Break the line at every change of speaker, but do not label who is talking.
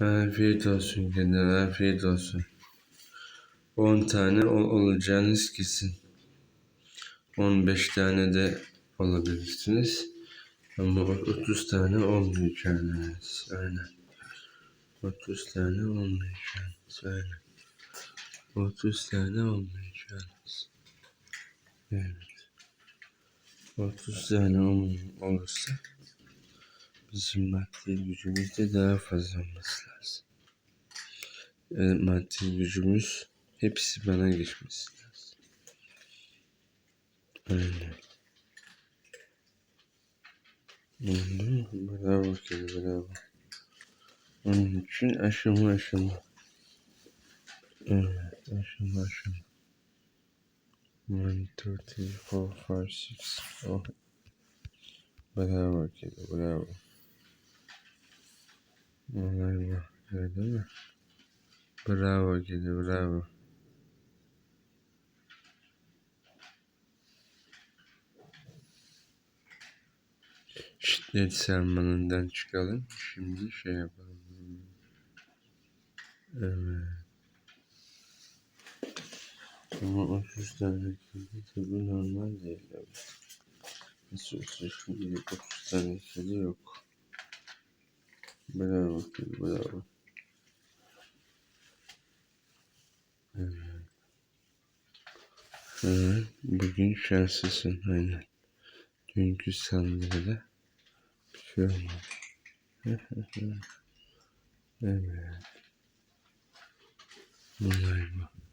Afiyet olsun kendine, afiyet olsun. 10 tane ol- olacağınız kesin. 15 tane de olabilirsiniz. Ama o- 30 tane olmayacağınız. Aynen. 30 tane olmayacağınız. Aynen. 30 tane olmayacağınız. Evet. 30 tane ol- olursa bizim maddi gücümüz de daha fazla olması lazım. Yani maddi gücümüz hepsi bana geçmesi lazım. Aynen. Oldu mu? Bravo kedi bravo. Onun için aşama aşama. Evet aşama aşama. One, two, three, four, five, six. Oh. Bravo kedi bravo. Olay bu. Öyle mi? Bravo kedi bravo. Şiddet sarmalından çıkalım. Şimdi şey yapalım. Evet. Ama 30 tane kedi tabi normal değil. Abi. Nasıl olsa şimdi 30 tane kedi yok. Bravo bravo. Evet. Evet. Bugün şanslısın aynen. Dünkü saldırıda bir şey olmadı. evet. Bunlar bu.